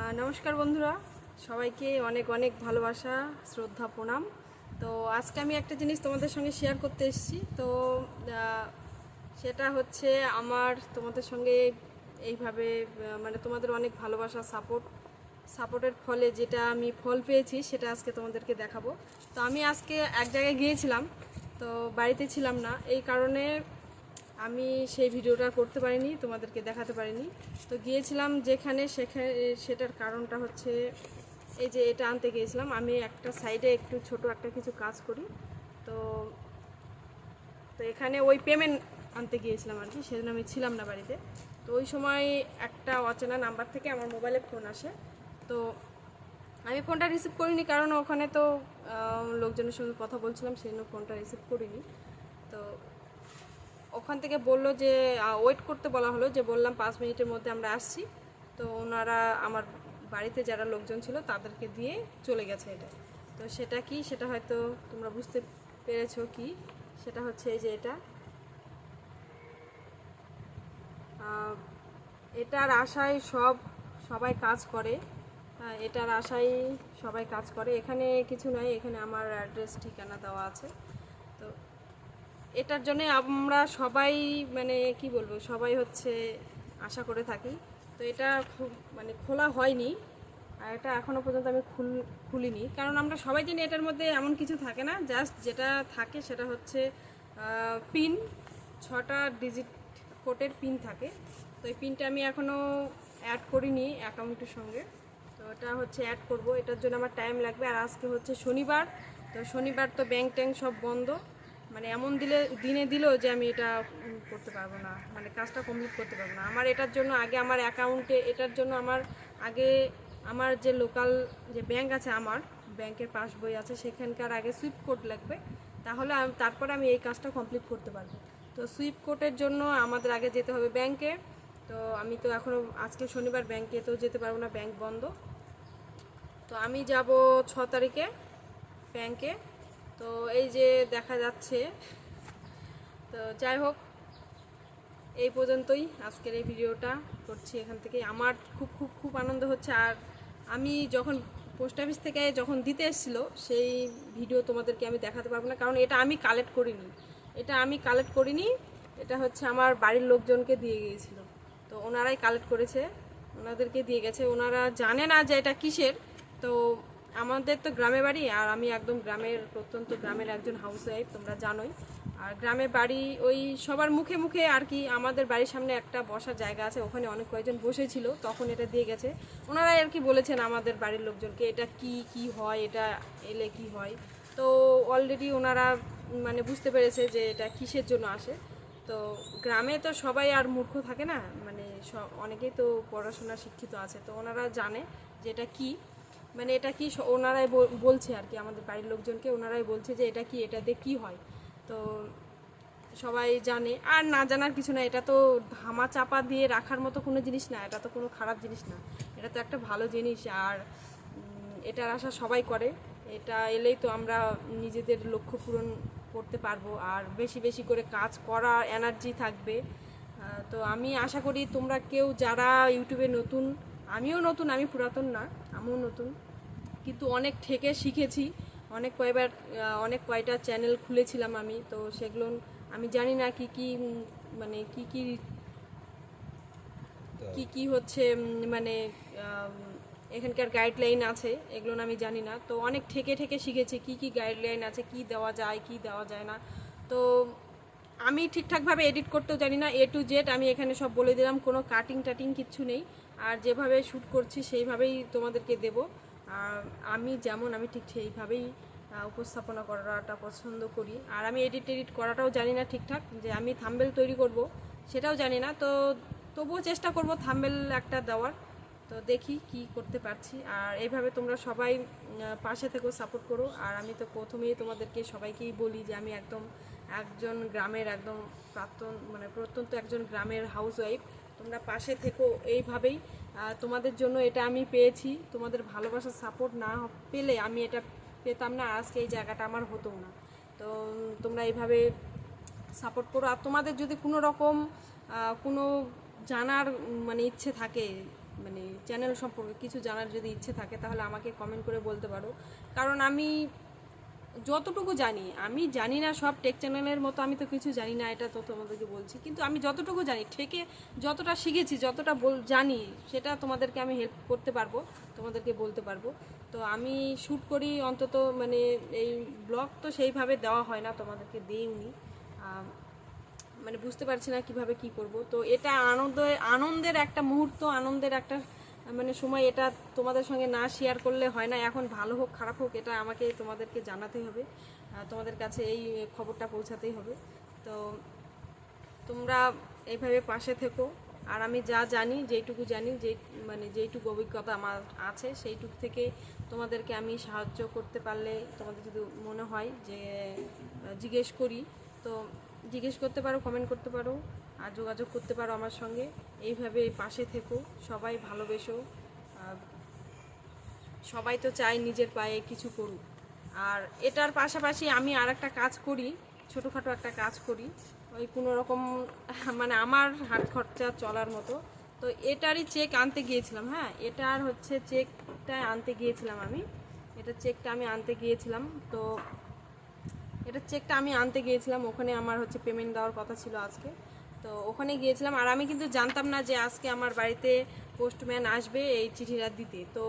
নমস্কার বন্ধুরা। সবাইকে অনেক অনেক ভালোবাসা, শ্রদ্ধা, প্রণাম। তো আজকে আমি একটা জিনিস তোমাদের সঙ্গে শেয়ার করতে এসেছি। তো সেটা হচ্ছে আমার তোমাদের সঙ্গে এইভাবে মানে তোমাদের অনেক ভালোবাসা সাপোর্ট সাপোর্টের ফলে যেটা আমি ফল পেয়েছি, সেটা আজকে তোমাদেরকে দেখাবো। তো আমি আজকে এক জায়গায় গিয়েছিলাম। তো বাড়িতে ছিলাম না। এই কারণে আমি সেই ভিডিওটা করতে পারিনি, তোমাদেরকে দেখাতে পারিনি। তো গিয়েছিলাম যেখানে, সেখানে, সেটার কারণটা হচ্ছে এই যে এটা আনতে গিয়েছিলাম। আমি একটা সাইডে একটু ছোট একটা কিছু কাজ করি। তো তো এখানে ওই পেমেন্ট আনতে গিয়েছিলাম আর কি, সেজন্য আমি ছিলাম না বাড়িতে। তো ওই সময় একটা অচেনা নাম্বার থেকে আমার মোবাইলে ফোন আসে। তো আমি ফোনটা রিসিভ করিনি কারণ ওখানে তো লোকজনের সঙ্গে কথা বলছিলাম সেই জন্য ফোনটা রিসিভ করিনি। তো ওখান থেকে বলল যে ওয়েট করতে বলা হলো যে, বললাম পাঁচ মিনিটের মধ্যে আমরা আসছি। তো ওনারা আমার বাড়িতে যারা লোকজন ছিল তাদেরকে দিয়ে চলে গেছে এটা। তো সেটা কি? সেটা হয়তো তোমরা বুঝতে পেরেছ কি? সেটা হচ্ছে এই যে এটা। এটার আশায় সব, সবাই কাজ করে। এটার আশায় সবাই কাজ করে। এখানে কিছু নয় এখানে আমার অ্যাড্রেস ঠিকানা দেওয়া আছে। তো এটার জন্য আমরা সবাই মানে কি বলব, সবাই হচ্ছে আশা করে থাকি। তো এটা খুব মানে খোলা হয়নি, আর এটা এখনও পর্যন্ত আমি খুল, খুলিনি। কারণ আমরা সবাই জানি এটার মধ্যে এমন কিছু থাকে না, জাস্ট যেটা থাকে সেটা হচ্ছে পিন, ছটা ডিজিট কোটের পিন থাকে। তো এই পিনটা আমি এখনও অ্যাড করিনি অ্যাকাউন্টের সঙ্গে। তো ওটা হচ্ছে অ্যাড করব, এটার জন্য আমার টাইম লাগবে। আর আজকে হচ্ছে শনিবার, তো শনিবার তো ব্যাংক ট্যাঙ্ক সব বন্ধ। মানে এমন দিলে, দিনে দিল যে আমি এটা করতে পারব না মানে কাজটা কমপ্লিট করতে পারব না। আমার এটার জন্য আগে আমার অ্যাকাউন্টে এটার জন্য আমার আগে আমার যে লোকাল যে ব্যাংক আছে আমার ব্যাংকের পাসবই আছে, সেখানকার আগে সুইপ কোড লাগবে। তাহলে তারপরে আমি এই কাজটা কমপ্লিট করতে পারব। তো সুইপ কোডের জন্য আমাদের আগে যেতে হবে ব্যাংকে তো আমি তো এখনও আজকে শনিবার ব্যাংকে তো যেতে পারব না ব্যাংক বন্ধ। তো আমি যাব ছ তারিখে ব্যাংকে তো এই যে দেখা যাচ্ছে, তো যাই হোক, এই পর্যন্তই আজকের এই ভিডিওটা করছি এখান থেকে। আমার খুব খুব খুব আনন্দ হচ্ছে। আর আমি যখন পোস্ট অফিস থেকে যখন দিতে এসেছিল, সেই ভিডিও তোমাদেরকে আমি দেখাতে পারব না, কারণ এটা আমি কালেক্ট করিনি। এটা আমি কালেক্ট করিনি, এটা হচ্ছে আমার বাড়ির লোকজনকে দিয়ে গিয়েছিল। তো ওনারাই কালেক্ট করেছে, ওনাদেরকে দিয়ে গেছে। ওনারা জানে না যে এটা কিসের, তো আমাদের তো গ্রামে বাড়ি, আর আমি একদম গ্রামের প্রত্যন্ত গ্রামের একজন হাউস ওয়াইফ তোমরা জানোই। আর গ্রামে বাড়ি, ওই সবার মুখে মুখে আর কি আমাদের বাড়ির সামনে একটা বসার জায়গা আছে, ওখানে অনেক কয়েকজন বসেছিল, তখন এটা দিয়ে গেছে। ওনারাই আর কি বলেছেন আমাদের বাড়ির লোকজনকে, এটা কি কি হয়, এটা এলে কি হয়? তো অলরেডি ওনারা মানে বুঝতে পেরেছে যে এটা কিসের জন্য আসে। তো গ্রামে তো সবাই আর মূর্খ থাকে না মানে অনেকেই তো পড়াশোনা শিক্ষিত আছে, তো ওনারা জানে যে এটা কি। মানে এটা কি ওনারাই বল- বলছে আর কি, আমাদের বাড়ির লোকজনকে ওনারাই বলছে যে এটা কি এটা দিয়ে কী হয়। তো সবাই জানে। আর না জানার কিছু না, এটা তো ধামা চাপা দিয়ে রাখার মতো কোনো জিনিস না, এটা তো কোনো খারাপ জিনিস না। এটা তো একটা ভালো জিনিস আর এটার আশা সবাই করে। এটা এলেই তো আমরা নিজেদের লক্ষ্য পূরণ করতে পারব আর বেশি বেশি করে কাজ করার এনার্জি থাকবে। তো আমি আশা করি তোমরা কেউ যারা ইউটিউবে নতুন, আমিও নতুন, আমি পুরাতন না আমিও নতুন। কিন্তু অনেক ঠেকে শিখেছি। অনেক কয়বার অনেক কয়টা চ্যানেল খুলেছিলাম আমি। তো সেগুলো আমি জানি না কি কি মানে কি কি কি কি হচ্ছে মানে এখানকার গাইডলাইন আছে এগুলো আমি জানি না। তো অনেক ঠেকে ঠেকে শিখেছি কি কি গাইডলাইন আছে কি দেওয়া যায় কি দেওয়া যায় না। তো আমি ঠিকঠাকভাবে এডিট করতেও জানি না। এ টু জেড আমি এখানে সব বলে দিলাম। কোনো কাটিং টাটিং কিচ্ছু নেই। আর যেভাবে শ্যুট করছি, সেইভাবেই তোমাদেরকে দেব। আমি যেমন, আমি ঠিক সেইভাবেই উপস্থাপনা করাটা পছন্দ করি। আর আমি এডিট এডিট করাটাও জানি না ঠিকঠাক, যে আমি থাম্বেল তৈরি করব, সেটাও জানি না। তো তবুও চেষ্টা করব থাম্বেল একটা দেওয়ার। তো দেখি কি করতে পারছি। আর এইভাবে তোমরা সবাই পাশে থেকেও সাপোর্ট করো। আর আমি তো প্রথমেই তোমাদেরকে সবাইকেই বলি যে আমি একদম একজন গ্রামের, একদম প্রাক্তন মানে প্রত্যন্ত একজন গ্রামের হাউস ওয়াইফ তোমরা পাশে থেকো এইভাবেই। তোমাদের জন্য এটা আমি পেয়েছি। তোমাদের ভালোবাসার সাপোর্ট না পেলে আমি এটা পেতাম না। আজকে এই জায়গাটা আমার হতো না। তো তোমরা এইভাবে সাপোর্ট করো। আর তোমাদের যদি কোনো রকম কোনো জানার মানে ইচ্ছে থাকে মানে চ্যানেল সম্পর্কে কিছু জানার যদি ইচ্ছে থাকে, তাহলে আমাকে কমেন্ট করে বলতে পারো। কারণ আমি যতটুকু জানি, আমি জানি না সব টেক চ্যানেলের মতো আমি তো কিছু জানি না, এটা তো তোমাদেরকে বলছি। কিন্তু আমি যতটুকু জানি ঠেকে যতটা শিখেছি, যতটা বল, জানি, সেটা তোমাদেরকে আমি হেল্প করতে পারব, তোমাদেরকে বলতে পারব। তো আমি শ্যুট করি অন্তত মানে এই ব্লগ তো সেইভাবে দেওয়া হয় না, তোমাদেরকে দিইনি। মানে বুঝতে পারছি না কীভাবে কি করব। তো এটা আনন্দ, আনন্দের একটা মুহূর্ত, আনন্দের একটা মানে সময় এটা তোমাদের সঙ্গে না শেয়ার করলে হয় না। এখন ভালো হোক, খারাপ হোক, এটা আমাকে, তোমাদেরকে জানাতে হবে। তোমাদের কাছে এই খবরটা পৌঁছাতেই হবে। তো তোমরা এইভাবে পাশে থেকো। আর আমি যা জানি, যেইটুকু জানি, যে মানে যেইটুকু অভিজ্ঞতা আমার আছে, সেইটুকু থেকে তোমাদেরকে আমি সাহায্য করতে পারলে তোমাদের যদি মনে হয় যে জিজ্ঞেস করি, তো জিজ্ঞেস করতে পারো কমেন্ট করতে পারো। আর যোগাযোগ করতে পারো আমার সঙ্গে। এইভাবে পাশে থেকো, সবাই ভালোবেসো। সবাই তো চায় নিজের পায়ে কিছু করুক। আর এটার পাশাপাশি আমি আর একটা কাজ করি, ছোটোখাটো একটা কাজ করি। ওই কোনো রকম মানে আমার হাত খরচা চলার মতো। তো এটারই চেক আনতে গিয়েছিলাম হ্যাঁ? এটার হচ্ছে চেকটা আনতে গিয়েছিলাম আমি। এটা চেকটা আমি আনতে গিয়েছিলাম। তো এটা চেকটা আমি আনতে গিয়েছিলাম। ওখানে আমার হচ্ছে পেমেন্ট দেওয়ার কথা ছিল আজকে। তো ওখানে গিয়েছিলাম। আর আমি কিন্তু জানতাম না যে আজকে আমার বাড়িতে পোস্টম্যান আসবে এই চিঠিটা দিতে। তো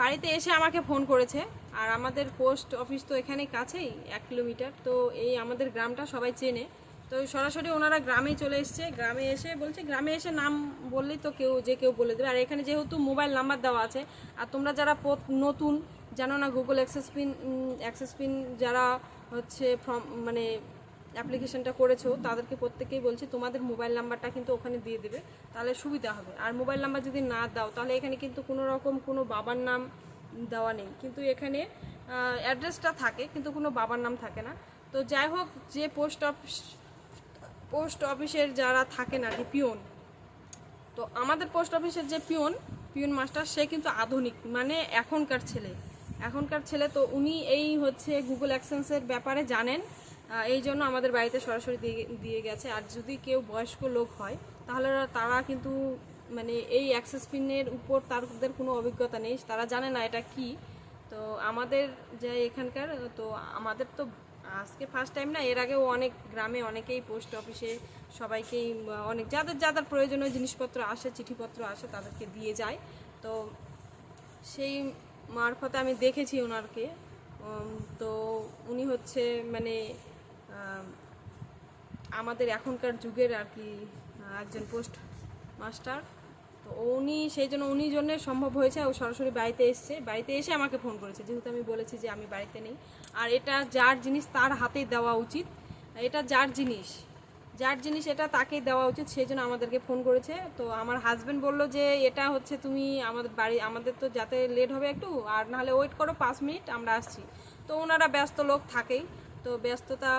বাড়িতে এসে আমাকে ফোন করেছে। আর আমাদের পোস্ট অফিস তো এখানে কাছেই, এক কিলোমিটার। তো এই আমাদের গ্রামটা সবাই চেনে। তো সরাসরি ওনারা গ্রামে চলে এসছে। গ্রামে এসে বলছে, গ্রামে এসে নাম বললেই তো কেউ, যে কেউ বলে দেবে। আর এখানে যেহেতু মোবাইল নাম্বার দেওয়া আছে, আর তোমরা যারা নতুন, জানো না Google access pin access pin যারা হচ্ছে ফর্ম মানে অ্যাপ্লিকেশনটা করেছ, তাদেরকে প্রত্যেকেই বলছি তোমাদের মোবাইল নাম্বারটা কিন্তু ওখানে দিয়ে দেবে, তাহলে সুবিধা হবে। আর মোবাইল নাম্বার যদি না দাও, তাহলে এখানে কিন্তু কোনো রকম কোনো বাবার নাম দেওয়া নেই। কিন্তু এখানে অ্যাড্রেসটা থাকে, কিন্তু কোনো বাবার নাম থাকে না। তো যাই হোক, যে পোস্ট অফিস পোস্ট অফিসের যারা থাকেন আর কি পিওন তো আমাদের পোস্ট অফিসের যে পিওন পিওন মাস্টার, সে কিন্তু আধুনিক মানে এখনকার ছেলে। এখনকার ছেলে তো উনি এই হচ্ছে গুগল অ্যাকসেন্সের ব্যাপারে জানেন। এই জন্য আমাদের বাড়িতে সরাসরি দিয়ে দিয়ে গেছে। আর যদি কেউ বয়স্ক লোক হয়, তাহলে তারা কিন্তু মানে এই অ্যাক্সেস পিনের উপর তাদের কোনো অভিজ্ঞতা নেই। তারা জানে না এটা কি। তো আমাদের যে এখানকার, তো আমাদের তো আজকে ফার্স্ট টাইম না, এর আগেও অনেক গ্রামে অনেকেই পোস্ট অফিসে সবাইকেই অনেক যাদের যাদের প্রয়োজনীয় জিনিসপত্র আসে, চিঠিপত্র আসে, তাদেরকে দিয়ে যায়। তো সেই মারফতে আমি দেখেছি ওনারকে। তো উনি হচ্ছে মানে আমাদের এখনকার যুগের আর কি একজন পোস্ট মাস্টার। তো উনি, সেই জন্য উনি জন্য সম্ভব হয়েছে, ও সরাসরি বাড়িতে এসছে। বাড়িতে এসে আমাকে ফোন করেছে, যেহেতু আমি বলেছি যে আমি বাড়িতে নেই। আর এটা যার জিনিস তার হাতে দেওয়া উচিত। এটা যার জিনিস যার জিনিস এটা তাকেই দেওয়া উচিত, সেই জন্য আমাদেরকে ফোন করেছে। তো আমার হাজব্যান্ড বলল যে, এটা হচ্ছে তুমি আমাদের বাড়ি, আমাদের তো যাতে লেট হবে একটু, আর নাহলে ওয়েট করো পাঁচ মিনিট, আমরা আসছি। তো ওনারা ব্যস্ত লোক থাকেই। তো ব্যস্ততা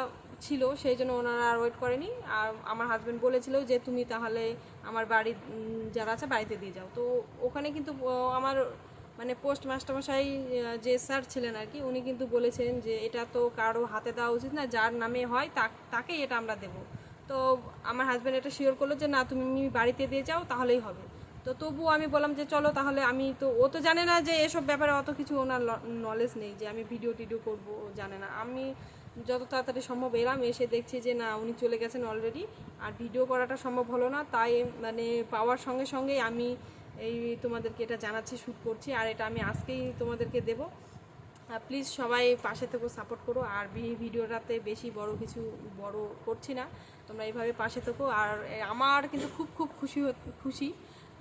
ছিল, সেই জন্য ওনারা আর ওয়েট করেনি। আর আমার হাজব্যান্ড বলেছিল যে, তুমি তাহলে আমার বাড়ি যারা আছে বাড়িতে দিয়ে যাও। তো ওখানে কিন্তু আমার মানে পোস্ট মাস্টারমশাই যে স্যার ছিলেন আর কি, উনি কিন্তু বলেছেন যে, এটা তো কারও হাতে দেওয়া উচিত না, যার নামে হয় তাকেই এটা আমরা দেবো। তো আমার হাজব্যান্ড এটা শিওর করল যে, না, তুমি বাড়িতে দিয়ে যাও, তাহলেই হবে। তো তবুও আমি বললাম যে চলো তাহলে আমি তো, ও তো জানে না যে এসব ব্যাপারে অত কিছু ওনার নলেজ নেই যে আমি ভিডিও টিডিও করব জানে না। আমি যত তাড়াতাড়ি সম্ভব এলাম, এসে দেখছি যে না, উনি চলে গেছেন অলরেডি আর ভিডিও করাটা সম্ভব হলো না। তাই মানে পাওয়ার সঙ্গে সঙ্গে আমি এই তোমাদেরকে এটা জানাচ্ছি শ্যুট করছি, আর এটা আমি আজকেই তোমাদেরকে দেবো। প্লিজ সবাই পাশে থেকে সাপোর্ট করো, আর ভিডিওটাতে বেশি বড় কিছু বড় করছি না। তোমরা এইভাবে পাশে থেকো, আর আমার কিন্তু খুব খুব খুশি খুশি।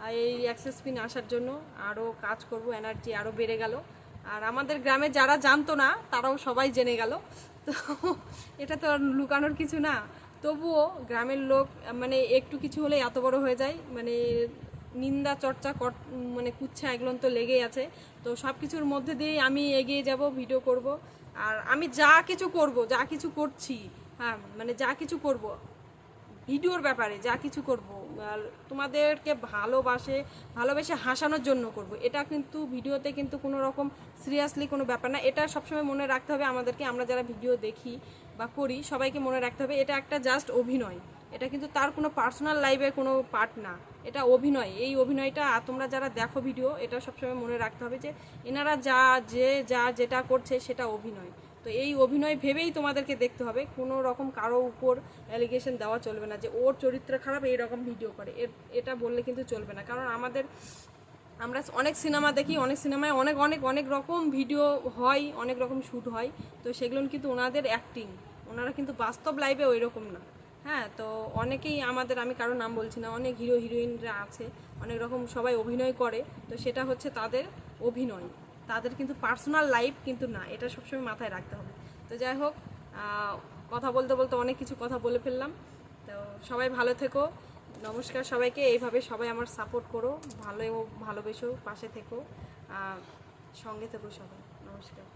এই অ্যাক্সেস পিন আসার জন্য আরও কাজ করব এনার্জি আরও বেড়ে গেল। আর আমাদের গ্রামে যারা জানতো না, তারাও সবাই জেনে গেল। তো এটা তো লুকানোর কিছু না। তবুও গ্রামের লোক মানে একটু কিছু হলে এত বড় হয়ে যায়। মানে নিন্দা, চর্চা কর- মানে কুচ্ছা এগুলো তো লেগেই আছে। তো সব কিছুর মধ্যে দিয়েই আমি এগিয়ে যাব ভিডিও করব। আর আমি যা কিছু করব, যা কিছু করছি হ্যাঁ মানে যা কিছু করব ভিডিওর ব্যাপারে যা কিছু করব তোমাদেরকে ভালোবাসে, ভালোবেসে হাসানোর জন্য করব। এটা কিন্তু ভিডিওতে কিন্তু কোনো রকম সিরিয়াসলি কোনো ব্যাপার না। এটা সবসময় মনে রাখতে হবে আমাদেরকে, আমরা যারা ভিডিও দেখি বা করি, সবাইকে মনে রাখতে হবে এটা একটা জাস্ট অভিনয়। এটা কিন্তু তার কোনো পার্সোনাল লাইফের কোনো পার্ট না। এটা অভিনয়। এই অভিনয়টা তোমরা যারা দেখো ভিডিও এটা সবসময় মনে রাখতে হবে যে, এনারা যা, যে, যা, যেটা করছে সেটা অভিনয়। তো এই অভিনয় ভেবেই তোমাদেরকে দেখতে হবে। কোনো রকম কারও উপর অ্যালিগেশন দেওয়া চলবে না যে ওর চরিত্র খারাপ, এই রকম ভিডিও করে। এটা বললে কিন্তু চলবে না। কারণ আমাদের, আমরা অনেক সিনেমা দেখি, অনেক সিনেমায় অনেক অনেক অনেক রকম ভিডিও হয়, অনেক রকম শ্যুট হয়। তো সেগুলো কিন্তু ওনাদের অ্যাক্টিং ওনারা কিন্তু বাস্তব লাইফে ওই রকম না। হ্যাঁ তো অনেকেই আমাদের, আমি কারও নাম বলছি না, অনেক হিরো হিরোইনরা আছে। অনেক রকম সবাই অভিনয় করে। তো সেটা হচ্ছে তাদের অভিনয়। তাদের কিন্তু পার্সোনাল লাইফ কিন্তু না, এটা সবসময় মাথায় রাখতে হবে। তো যাই হোক কথা বলতে বলতে অনেক কিছু কথা বলে ফেললাম। তো সবাই ভালো থেকো, নমস্কার সবাইকে, এইভাবে সবাই আমার সাপোর্ট করো, ভালো ভালোবেসো, পাশে থেকো সঙ্গে থেকো সবাই, নমস্কার।